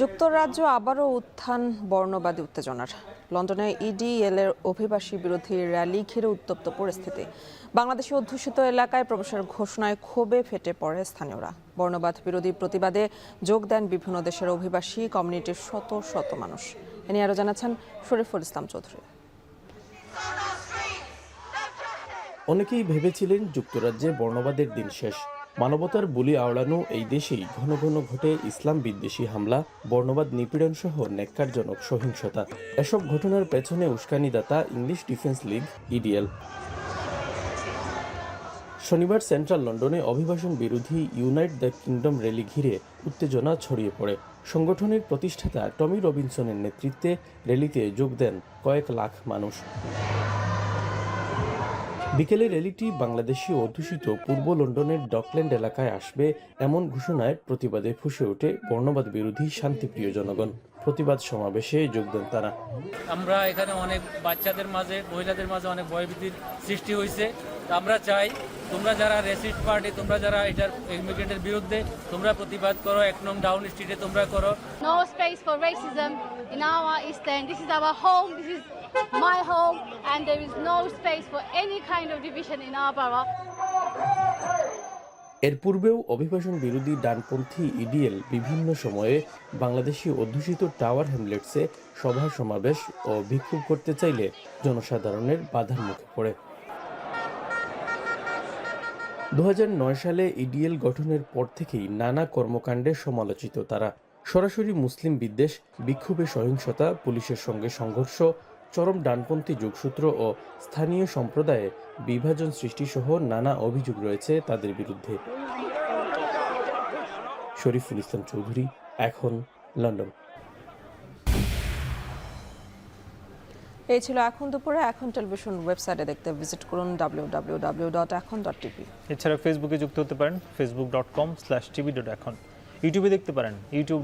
যুক্তরাজ্য আবারও উত্থান, বর্ণবাদী উত্তেজনার। লন্ডনে ইডিএল এর অভিবাসী বিরোধী র্যালি ঘিরে উত্তপ্ত পরিস্থিতি। বাংলাদেশে অধ্যুষিত এলাকায় প্রবেশের ঘোষণায় ক্ষোভে ফেটে পড়ে স্থানীয়রা। বর্ণবাদ বিরোধী প্রতিবাদে যোগ দেন বিভিন্ন দেশের অভিবাসী, কমিউনিটির শত শত মানুষ। এ নিয়ে আরও জানাচ্ছেন শরীফুল ইসলাম চৌধুরী। অনেকেই ভেবেছিলেন যুক্তরাজ্যে বর্ণবাদের দিন শেষ। মানবতার বলি আওড়ানো এই দেশেই ঘন ঘন ঘটে ইসলাম বিদ্বেষী হামলা, বর্ণবাদ নিপীড়ন সহ ন্যাক্কারজনক সহিংসতা। এসব ঘটনার পেছনে উস্কানিদাতা ইংলিশ ডিফেন্স লিগ, ইডিএল। শনিবার সেন্ট্রাল লন্ডনে অভিবাসন বিরোধী ইউনাইট দ্য কিংডম র্যালি ঘিরে উত্তেজনা ছড়িয়ে পড়ে। সংগঠনের প্রতিষ্ঠাতা টমি রবিনসনের নেতৃত্বে র্যালিতে যোগ দেন কয়েক লাখ মানুষ। বিকেলে রেলিটি বাংলাদেশি অধ্যুষিত পূর্ব লন্ডনের ডকল্যান্ড এলাকায় আসবে এমন ঘোষণায় প্রতিবাদে ফুসে ওঠে বর্ণবাদ বিরোধী শান্তিপ্রিয় জনগণ। প্রতিবাদ সমাবেশে যোগ দেন তারা আমরা এখানে অনেক বাচ্চাদের মাঝে মহিলাদের মাঝে অনেক ভয়ভীতির সৃষ্টি হয়েছে আমরা চাই তোমরা যারা রেসিস্ট পার্টি তোমরা যারা এটার ইমিগ্রেন্টের বিরুদ্ধে তোমরা প্রতিবাদ করো এক নং ডাউন স্ট্রিটে তোমরা করো no space for racism in our East End. This is our home, this is my home, and there is no space for any kind of division in our borough. এর পূর্বেও অভিবাসন বিরোধী ডানপন্থী ইডিএল বিভিন্ন সময়ে বাংলাদেশি অধ্যুষিত টাওয়ার হ্যামলেটসে সভা, সমাবেশ ও বিক্ষোভ করতে চাইলে জনসাধারণের বাধার মুখে পড়ে। দু হাজার নয় সালে ইডিএল গঠনের পর থেকেই নানা কর্মকাণ্ডে সমালোচিত তারা। সরাসরি মুসলিম বিদ্বেষ, বিক্ষোভে সহিংসতা, পুলিশের সঙ্গে সংঘর্ষ চরম ডানপন্থী যোগসূত্র ও স্থানীয় সম্প্রদায়ে বিভাজন সৃষ্টিসহ নানা অভিযোগ রয়েছে তাদের বিরুদ্ধে। শরীফুল ইসলাম চৌধুরী এখন লন্ডন। এই ছিল এখন দুপুরে এখন টেলিভিশন ওয়েবসাইটে দেখতে ভিজিট করুন W W W dot Ekhon dot TV এছাড়া ফেসবুকে যুক্ত হতে পারেন Facebook dot com slash TV dot Ekhon ইউটিউবে দেখতে পারেন ইউটিউব